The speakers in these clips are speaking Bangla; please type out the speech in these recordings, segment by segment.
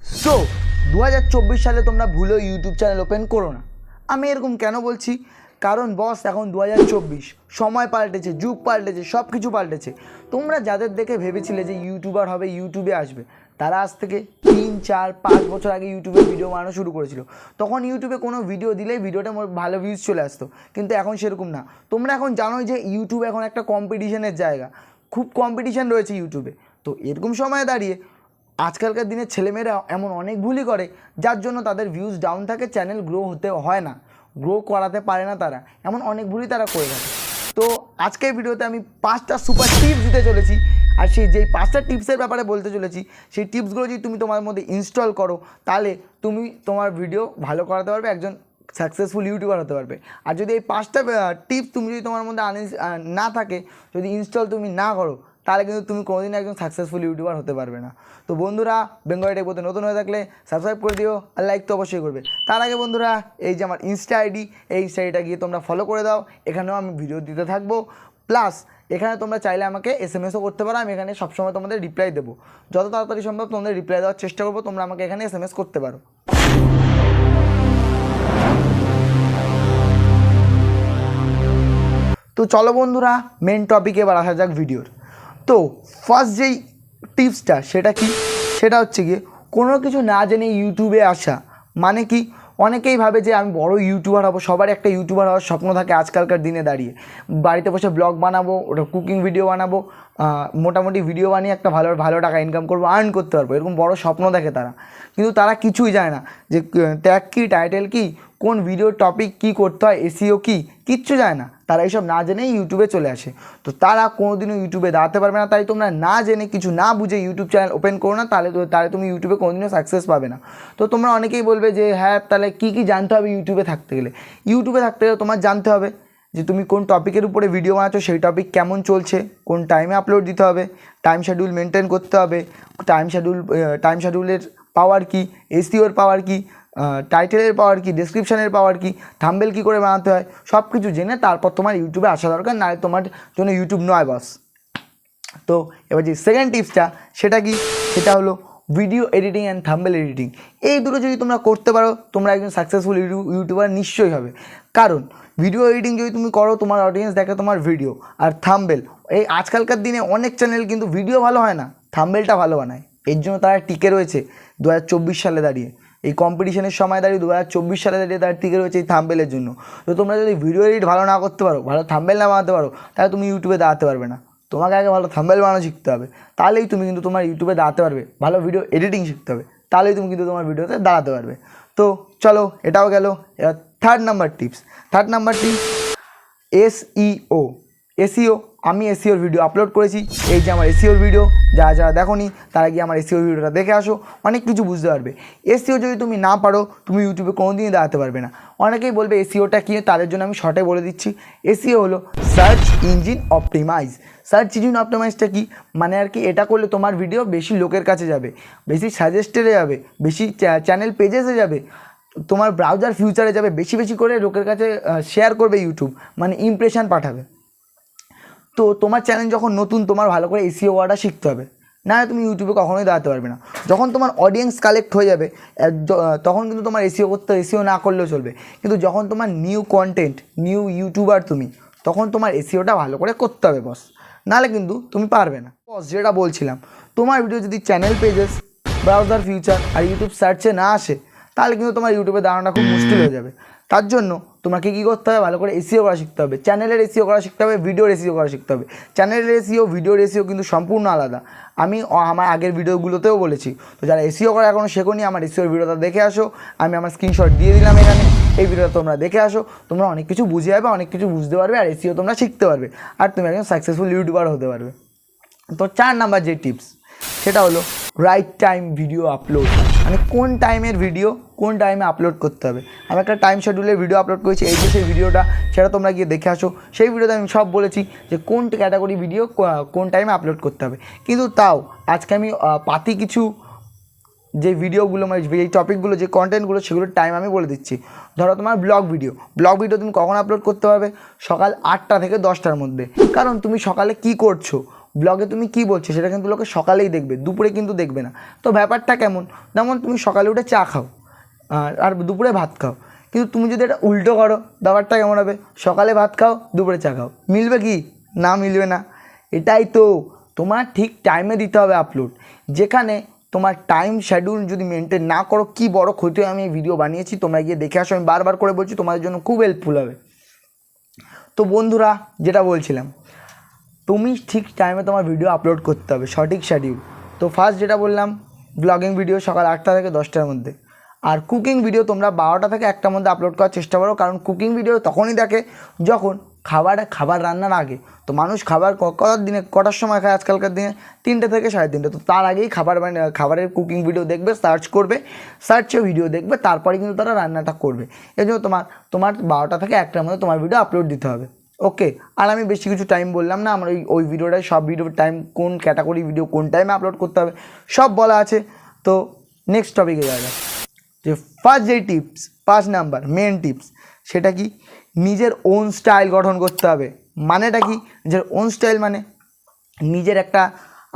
সো দু হাজার চব্বিশ সালে তোমরা ভুলেও ইউটিউব চ্যানেল ওপেন করো না। আমি এরকম কেন বলছি? কারণ বস এখন দু হাজার চব্বিশ। সময় পাল্টেছে, যুগ পাল্টেছে সব কিছু পাল্টেছে। তোমরা যাদের দেখে ভেবেছিলে যে ইউটিউবার হবে ইউটিউবে আসবে, তারা আজ থেকে তিন, চার, পাঁচ বছর আগে ইউটিউবে ভিডিও বানানো শুরু করেছিল। তখন ইউটিউবে কোনো ভিডিও দিলেই ভিডিওটা ভালো ভিউজ চলে আসতো। কিন্তু এখন সেরকম না। তোমরা এখন জানোই যে ইউটিউব এখন একটা কম্পিটিশনের জায়গা। খুব কম্পিটিশন রয়েছে ইউটিউবে তো এরকম সময় দাঁড়িয়ে আজকালকার দিনে ছেলেমেয়েরা এমন অনেক ভুলই করে, যার জন্য তাদের ভিউজ ডাউন থাকে চ্যানেল গ্রো হতে হয় না। গ্রো করাতে পারে না তারা। এমন অনেক ভুলই তারা করে থাকে। তো আজকের ভিডিওতে আমি পাঁচটা সুপার টিপস দিতে চলেছি। আর সেই যেই পাঁচটা টিপসের ব্যাপারে বলতে চলেছি, সেই টিপসগুলো যদি তুমি তোমার মধ্যে ইনস্টল করো, তাহলে তুমি তোমার ভিডিও ভালো করাতে পারবে, একজন সাকসেসফুল ইউটিউবার হতে পারবে। আর যদি এই পাঁচটা টিপস তুমি যদি তোমার মধ্যে আনি না থাকে, যদি ইনস্টল তুমি না করো তাহলে কিন্তু তুমি কোনোদিন একজন সাকসেসফুল ইউটিউবার হতে পারবে না। তো বন্ধুরা বেঙ্গলি টেকবোতে নতুন হয়ে থাকলে সাবস্ক্রাইব করে দিও আর লাইক তো অবশ্যই করবে। তার আগে বন্ধুরা, এই যে আমার ইনস্টা আইডি এই ইনস্টা আইডিটা গিয়ে তোমরা ফলো করে দাও। এখানেও আমি ভিডিও দিতে থাকব। প্লাস এখানে তোমরা চাইলে আমাকে এস এম এসও করতে পারো। আমি এখানে সবসময় তোমাদের রিপ্লাই দেবো। যত তাড়াতাড়ি সম্ভব তোমাদের রিপ্লাই দেওয়ার চেষ্টা করব। তোমরা আমাকে এখানে এস এম এস করতে পারো। তো চলো বন্ধুরা মেন টপিকে এবার আসা যাক ভিডিওর তো ফার্স্ট যেই টিপসটা সেটা কি? সেটা হচ্ছে গিয়ে কোনো কিছু না জেনে ইউটিউবে আসা মানে কি? অনেকেই ভাবে যে আমি বড় ইউটিউবার হব, সবার একটা ইউটিউবার হওয়ার স্বপ্ন থাকে আজকালকার দিনে দাঁড়িয়ে। বাড়িতে বসে ব্লগ বানাবো, ওটা কুকিং ভিডিও বানাবো মোটামুটি ভিডিও বানিয়ে একটা ভালো ভালো টাকা ইনকাম করব আর্ন করতে পারব। এরকম বড় স্বপ্ন দেখে তারা। কিন্তু তারা কিছুই জানে না যে ট্যাগ কী টাইটেল কী? কোন ভিডিওর টপিক কী করতে হয় এসিও কী, কিচ্ছু জানে না। তারা এইসব না জেনেই ইউটিউবে চলে আসে। তো তারা কোনোদিনও ইউটিউবে দাঁড়াতে পারবে না। তাই তোমরা না জেনে কিছু না বুঝে ইউটিউব চ্যানেল ওপেন করো না, তাহলে তাহলে তুমি ইউটিউবে কোনোদিনও সাকসেস পাবে না। তো তোমরা অনেকেই বলবে যে হ্যাঁ তাহলে কী কী জানতে হবে ইউটিউবে থাকতে গেলে? ইউটিউবে থাকতে গেলে তোমার জানতে হবে যে, তুমি কোন টপিকের উপরে ভিডিও বানাচ্ছ, সেই টপিক কেমন চলছে, কোন টাইমে আপলোড দিতে হবে টাইম শিডিউল মেনটেন করতে হবে টাইম শিডিউল টাইম শিডিউলের পাওয়ার কি এসিওর পাওয়ার কি টাইটেলের পাওয়ার কি ডেসক্রিপশনের পাওয়ার কি থাম্বেল কী করে বানাতে হয় সব কিছু জেনে তারপর তোমার ইউটিউবে আসা দরকার, নাহলে তোমার জন্য ইউটিউব নয় বাস তো, এবার যে সেকেন্ড টিপসটা সেটা কি? সেটা হলো video editing and thumbnail editing এই দুটো যদি তোমরা করতে পারো, তোমরা একজন সাকসেসফুল ইউটিউবার নিশ্চয়ই হবে। কারণ ভিডিও এডিটিং যদি তুমি করো, তোমার অডিয়েন্স দেখে তোমার ভিডিও আর থাম্বেল এই আজকালকার দিনে অনেক চ্যানেল কিন্তু ভিডিও ভালো হয় না থাম্বেলটা ভালো বানায়। এর জন্য তারা টিকে রয়েছে, দু হাজার চব্বিশ সালে দাঁড়িয়ে। এই কম্পিটিশনের সময় দাঁড়িয়ে দু হাজার চব্বিশ সালে দাঁড়িয়ে তারা টিকে রয়েছে এই থাম্বেলের জন্য। তো তোমরা যদি ভিডিও এডিট ভালো না করতে পারো, ভালো থাম্বেল না বানাতে পারো, তাহলে তুমি ইউটিউবে দাঁড়াতে পারবে না। তোমাকে আগে ভালো থাম্বেল বানানো শিখতে হবে। তাহলেই তুমি কিন্তু তোমার ইউটিউবে দাঁড়াতে পারবে, ভালো ভিডিও এডিটিং শিখতে হবে। তাহলেই তুমি কিন্তু তোমার ভিডিওতে দাঁড়াতে পারবে। তো চলো, এটাও গেল। এবার third number tips third number tips SEO SEO আমি এসিওর ভিডিও আপলোড করেছি। এই যে আমার এসিওর ভিডিও যারা যারা দেখোনি, তারা গিয়ে আমার এসিওর ভিডিওটা দেখে আসো। অনেক কিছু বুঝতে পারবে। এসিও যদি তুমি না পারো, তুমি ইউটিউবে কোনোদিনই দাঁড়াতে পারবে না। অনেকেই বলবে এসিওটা কী? তাদের জন্য আমি শর্টে বলে দিচ্ছি। এসিও হলো search engine optimize search engine অপটিমাইজটা কি? মানে আর কি, এটা করলে তোমার ভিডিও বেশি লোকের কাছে যাবে, বেশি সাজেস্টেডে যাবে, বেশি চ্যানেল পেজেসে যাবে। তোমার ব্রাউজার ফিউচারে যাবে, বেশি বেশি করে লোকের কাছে শেয়ার করবে ইউটিউব মানে ইমপ্রেশন পাঠাবে। তো তোমার চ্যানেল যখন নতুন, তোমার ভালো করে এসিও ওয়ার্ডটা শিখতে হবে। না তুমি ইউটিউবে কখনোই দাঁড়াতে পারবে না। যখন তোমার অডিয়েন্স কালেক্ট হয়ে যাবে তখন কিন্তু তোমার এসিও করতে এসিও না করলেও চলবে। কিন্তু যখন তোমার নিউ কন্টেন্ট নিউ ইউটিউবার তুমি, তখন তোমার এসিওটা ভালো করে করতে হবে বস নাহলে কিন্তু তুমি পারবে না। বস যেটা বলছিলাম, তোমার ভিডিও যদি চ্যানেল পেজেস ব্রাউজার ফিউচার আর ইউটিউব সার্চে না আসে, তাহলে কিন্তু তোমার ইউটিউবে দাঁড়ানোটা খুব মুশকিল হয়ে যাবে। তার জন্য তোমাকে কী করতে হবে? ভালো করে এসিও করা শিখতে হবে। চ্যানেলের এসিও করা শিখতে হবে ভিডিও এসিও করা শিখতে হবে। চ্যানেলের এসিও ভিডিও এসিও কিন্তু সম্পূর্ণ আলাদা। আমি আমার আগের ভিডিওগুলোতেও বলেছি। তো যারা এসিও করা এখনও শেখোনি, আমার এসিওর ভিডিওটা দেখে আসো। আমি আমার স্ক্রিনশট দিয়ে দিলাম এখানে। এই ভিডিওটা তোমরা দেখে আসো। তোমরা অনেক কিছু বুঝে যাবে, অনেক কিছু বুঝতে পারবে, আর এসিও তোমরা শিখতে পারবে। আর তুমি একজন সাকসেসফুল ইউটিউবার হতে পারবে। তো চার নাম্বার যে টিপস সেটা হলো রাইট টাইম ভিডিও আপলোড মানে কোন টাইমের ভিডিও কোন টাইমে আপলোড করতে হবে। আমি একটা টাইম শিডিউলের ভিডিও আপলোড করেছি, এই যে সেই ভিডিওটা সেটা তোমরা গিয়ে দেখে আসো। সেই ভিডিওতে আমি সব বলেছি যে কোন ক্যাটাগরি ভিডিও কোন টাইমে আপলোড করতে হবে। কিন্তু তাও, আজকে আমি পাতি কিছু যে ভিডিওগুলো মানে যে টপিকগুলো যে কন্টেন্টগুলো সেগুলোর টাইম আমি বলে দিচ্ছি। ধরো তোমার ব্লগ ভিডিও ব্লগ ভিডিও তুমি কখন আপলোড করতে হবে সকাল আটটা থেকে দশটার মধ্যে। কারণ তুমি সকালে কি করছ? ব্লগে তুমি কি বলছো সেটা কিন্তু লোকে সকালেই দেখবে, দুপুরে কিন্তু দেখবে না। তো ব্যাপারটা কেমন? যেমন তুমি সকালে উঠে চা খাও, আর আর দুপুরে ভাত খাও। কিন্তু তুমি যদি এটা উল্টো করো, ব্যাপারটা কেমন হবে? সকালে ভাত খাও, দুপুরে চা খাও। মিলবে কি? না মিলবে না। এটাই তো তোমার ঠিক টাইমে দিতে হবে আপলোড যেখানে তোমার টাইম শিডিউল যদি মেনটেন না করো, কি বড় ক্ষতি হয়? আমি এই ভিডিও বানিয়েছি, তোমরা গিয়ে দেখে আসো। আমি বারবার করে বলছি, তোমাদের জন্য খুব হেল্পফুল হবে। তো বন্ধুরা, যেটা বলছিলাম তুমি ঠিক টাইমে তোমার ভিডিও আপলোড করতে হবে, সঠিক শিডিউল তো ফার্স্ট যেটা বললাম ব্লগিং ভিডিও সকাল আটটা থেকে দশটার মধ্যে। আর কুকিং ভিডিও তোমরা বারোটা থেকে একটার মধ্যে আপলোড করার চেষ্টা করো, কারণ কুকিং ভিডিও তখনই দেখে যখন খাবার খাবার রান্নার আগে। তো মানুষ খাবার কটার দিনে, কটার সময় খায়? আজকালকার দিনে তিনটে থেকে সাড়ে তিনটে। তো তার আগেই খাবার বানিয়ে খাবারের কুকিং ভিডিও দেখবে সার্চ করবে সার্চে ভিডিও দেখবে, তারপরে কিন্তু তারা রান্নাটা করবে। এই জন্য তোমার তোমার বারোটা থেকে একটার মধ্যে তোমার ভিডিও আপলোড দিতে হবে। ওকে আর আমি বেশি কিছু টাইম বললাম না, আমার ওই ওই ভিডিওটায় সব ভিডিওর টাইম কোন ক্যাটাগরি ভিডিও কোন টাইমে আপলোড করতে হবে, সব বলা আছে। তো নেক্সট টপিকে যাওয়া যাক। যে ফার্স্ট যেই টিপস পাঁচ নাম্বার মেন টিপস সেটা কি নিজের ওন স্টাইল গঠন করতে হবে? মানেটা কি? নিজের ওন স্টাইল মানে নিজের একটা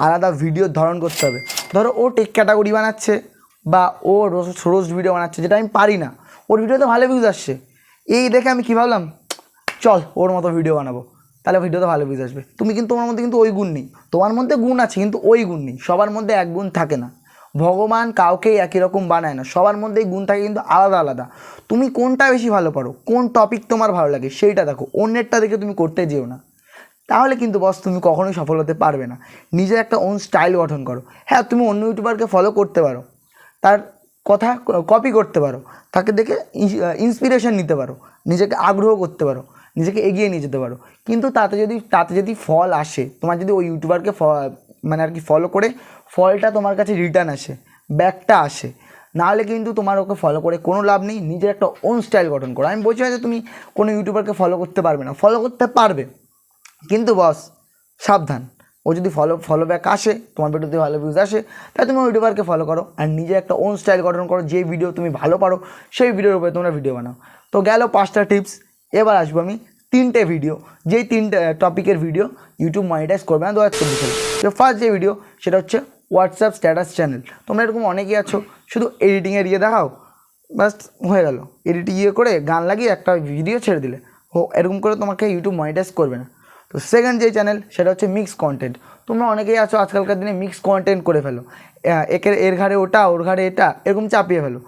আলাদা ভিডিওর ধরন করতে হবে। ধরো ও টেক ক্যাটাগরি বানাচ্ছে, বা ও রোজ ভিডিও বানাচ্ছে, যেটা আমি পারি না, ওর ভিডিওতে ভালো ভিউজ আসছে। এই দেখে আমি কী ভাবলাম? চল ওর মতো ভিডিও বানাবো। তাহলে ভিডিওতে ভালো ভিউজ আসবে। তুমি কিন্তু তোমার মধ্যে কিন্তু ওই গুণ নেই। তোমার মধ্যে গুণ আছে, কিন্তু ওই গুণ নেই। সবার মধ্যে এক গুণ থাকে না। ভগবান কাউকেই একই রকম বানায় না। সবার মধ্যেই গুণ থাকে কিন্তু আলাদা আলাদা। তুমি কোনটা বেশি ভালো পারো? কোন টপিক তোমার ভালো লাগে? সেইটা দেখো। অন্যেরটা দেখে তুমি করতে যেও না। তাহলে কিন্তু বস তুমি কখনোই সফল হতে পারবে না। নিজের একটা ওন স্টাইল গঠন করো। হ্যাঁ তুমি অন্য ইউটিউবারকে ফলো করতে পারো। তার কথা কপি করতে পারো। তাকে দেখে ইন্সপিরেশন নিতে পারো। নিজেকে আগ্রহ করতে পারো। নিজেকে এগিয়ে নিয়ে যেতে পারো। কিন্তু তাতে যদি তাতে যদি ফল আসে, তোমার যদি ওই ইউটিউবারকে ফ- মানে আর কি ফলো করে, ফলটা তোমার কাছে রিটার্ন আসে ব্যাকটা আসে, নাহলে কিন্তু তোমার ওকে ফলো করে কোনো লাভ নেই, নিজের একটা ওন স্টাইল গঠন করো। আমি বলছি না যে তুমি কোনো ইউটিউবারকে ফলো করতে পারবে না ফলো করতে পারবে। কিন্তু বস সাবধান। ও যদি ফলো ফলো ব্যাক আসে, তোমার ভিডিওতে ভালো ভিউজ আসে, তাহলে তুমি ইউটিউবারকে ফলো করো আর নিজে একটা ওন স্টাইল গঠন করো, যে ভিডিও তুমি ভালো পারো, সেই ভিডিওর উপরে তোমরা ভিডিও বানাও। তো গেল পাঁচটা টিপস এবার আসব আমি তিনটে ভিডিও যেই তিনটে টপিকের ভিডিও ইউটিউব মনিটাইজ করবে না, দু হাজার চব্বিশ সালে। তো ফার্স্ট যে ভিডিও সেটা হচ্ছে হোয়াটসঅ্যাপ স্ট্যাটাস চ্যানেল তোমরা এরকম অনেকেই আছো, শুধু এডিটিংয়ের ইয়ে দেখাও বাস হয়ে গেল। এডিটিং ইয়ে করে গান লাগিয়ে একটা ভিডিও ছেড়ে দিলে। ও, এরকম করে তোমাকে ইউটিউব মনিটাইজ করবে না। তো সেকেন্ড যে চ্যানেল সেটা হচ্ছে মিক্স কন্টেন্ট তোমরা অনেকেই আছো, আজকালকার দিনে মিক্স কন্টেন্ট করে ফেলো। একের, এর ঘাড়ে ওটা, ওর ঘাড়ে এটা, এরকম চাপিয়ে ফেলো।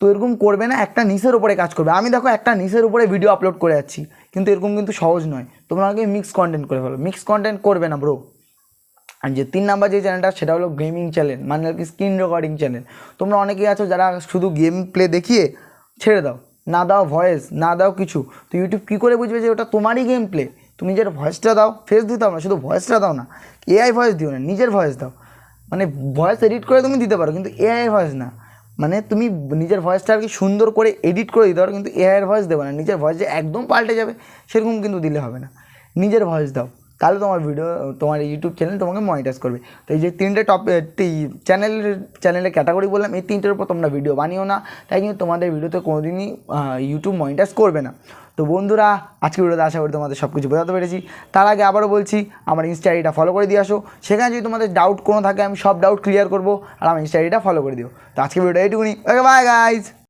তো এরকম করবে না, একটা নিচের উপরে কাজ করবে। আমি দেখো একটা নিচের উপরে ভিডিও আপলোড করে যাচ্ছি, কিন্তু এরকম কিন্তু সহজ নয়। তোমরা আগে মিক্স কন্টেন্ট করে ফেলো। মিক্স কন্টেন্ট করবে না ব্রো আর যে তিন নাম্বার যে চ্যানেলটা সেটা হলো গেমিং চ্যানেল মানে আর কি স্ক্রিন রেকর্ডিং চ্যানেল তোমরা অনেকেই আছো যারা শুধু গেম প্লে দেখিয়ে ছেড়ে দাও, না দাও ভয়েস না দাও কিছু। তো ইউটিউব কী করে বুঝবে যে ওটা তোমারই গেম প্লে তুমি নিজের ভয়েসটা দাও ফেস দিতে হবে না, শুধু ভয়েসটা দাও না। এআই ভয়েস দিও না, নিজের ভয়েস দাও। মানে ভয়েস এডিট করে তুমি দিতে পারো, কিন্তু এআই ভয়েস না। মানে তুমি নিজের ভয়েসটা আর কি সুন্দর করে এডিট করে দিতে পারো, কিন্তু এআইয়ের ভয়েস দেবে না। নিজের ভয়েস যে একদম পাল্টে যাবে, সেরকম কিন্তু দিলে হবে না। নিজের ভয়েস দাও। তাহলে তোমার ভিডিও তোমার ইউটিউব চ্যানেল তোমাকে মনিটাইজ করবে। তো এই যে তিনটে টপ চ্যানেল চ্যানেলের ক্যাটাগরি বললাম, এই তিনটের উপর তোমরা ভিডিও বানিও না। তাই কিন্তু তোমাদের ভিডিওতে কোনোদিনই ইউটিউব মনিটাইজ করবে না। তো বন্ধুরা আজকে ভিডিওতে আশা করি তোমাদের সব কিছু বোঝাতে পেরেছি। তার আগে আবারও বলছি, আমার ইনস্টা আইডিটা ফলো করে দিয়ে আসো। সেখানে যদি তোমাদের ডাউট কোনো থাকে, আমি সব ডাউট ক্লিয়ার করব, আর আমার ইনস্টা আইডিটা ফলো করে দিও। তো আজকে ভিডিওটা এইটুকুনি। Okay bye guys